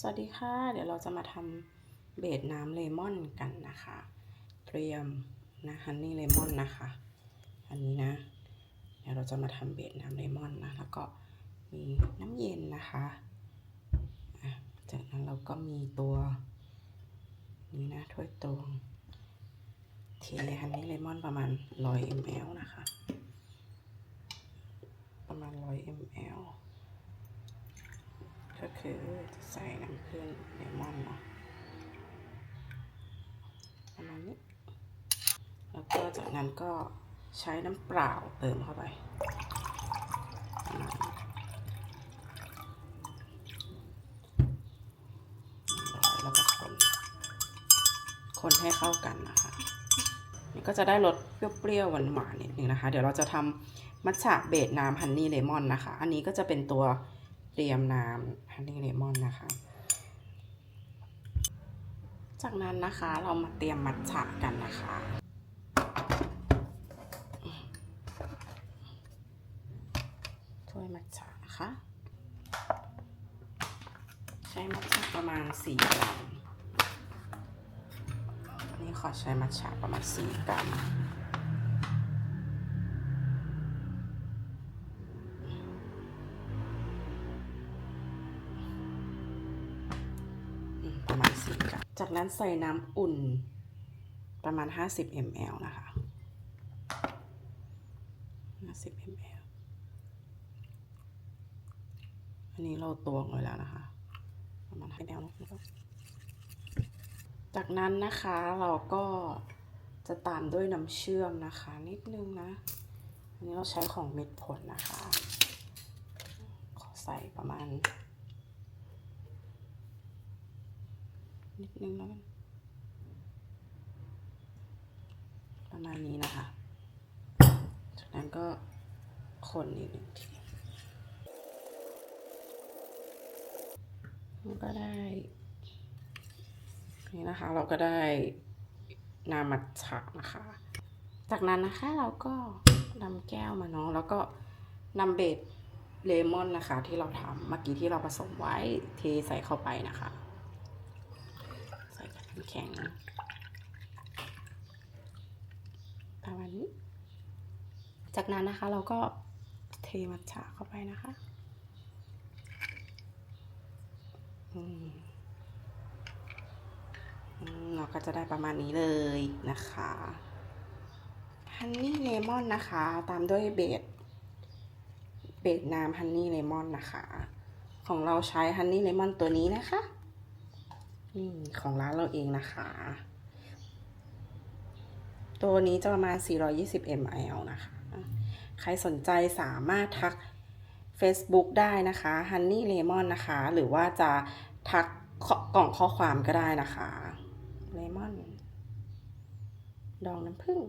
สวัสดีค่ะ เดี๋ยวเราจะมาทำเบสน้ำเลมอนกันนะคะ เตรียมนะฮันนี่เลมอนนะคะ อันนี้นะ เดี๋ยวเราจะมาทำเบสน้ำเลมอนนะ แล้วก็มีน้ำเย็นนะคะะจากนั้นเราก็มีตัวนี้นะถ้วยตวงเทฮันนี่เลมอนประมาณ 100 ml นะคะ ประมาณ 100 ml ก็คือจะใส่น้ำผึ้งเลมอนเนาะประมาณนี้ แล้วก็จากนั้นก็ใช้น้ำเปล่าเติมเข้าไปแล้วก็คน คนให้เข้ากันนะคะนี่ก็จะได้รสเปรี้ยวๆหวานๆนิดนึงนะคะ เดี๋ยวเราจะทำมัทฉะเบสน้ำฮันนี่เลมอนนะคะ อันนี้ก็จะเป็นตัว เตรียมน้ำฮันนี่เลมอนนะคะ จากนั้นนะคะเรามาเตรียมมัทฉะกันนะคะ ถ้วยมัทฉะนะคะ ใช้มัทฉะประมาณ4กรัมนี่ขอใช้มัทฉะประมาณ4กรัม จากนั้นใส่น้ำอุ่นประมาณ 50 ml นะคะ 50 ml อันนี้เราตวงไว้แล้วนะคะ ประมาณ5 ml นะครับจากนั้นนะคะเราก็จะตามด้วยน้ำเชื่อมนะคะ นิดนึงนะอันนี้เราใช้ของเม็ดผลนะคะ ขอใส่ประมาณ นิดนึงแล้วกันประมาณนี้นะคะ จากนั้นก็คนอีกหนึ่งทีก็ได้ นี่นะคะเราก็ได้นามัทฉะนะคะ จากนั้นนะคะเราก็นำแก้วมาเนาะแล้วก็นำเบสเลมอนนะคะ ที่เราทำเมื่อกี้ที่เราผสมไว้เทใส่เข้าไปนะคะ แข็งประมาณนี้ จากนั้นนะคะเราก็เทมัทฉะเข้าไปนะคะเราก็จะได้ประมาณนี้เลยนะคะฮันนี่เลมอนนะคะ ตามด้วยเบสเบสน้ำฮันนี่เลมอนนะคะ ของเราใช้ฮันนี่เลมอนตัวนี้นะคะ นี่ของร้านเราเองนะคะ ตัวนี้จะประมาณ 420 ml นะคะ ใครสนใจสามารถทัก Facebook ได้นะคะ Honey Lemon นะคะ หรือว่าจะทักกล่องข้อความก็ได้นะคะ เลมอน ดองน้ำผึ้ง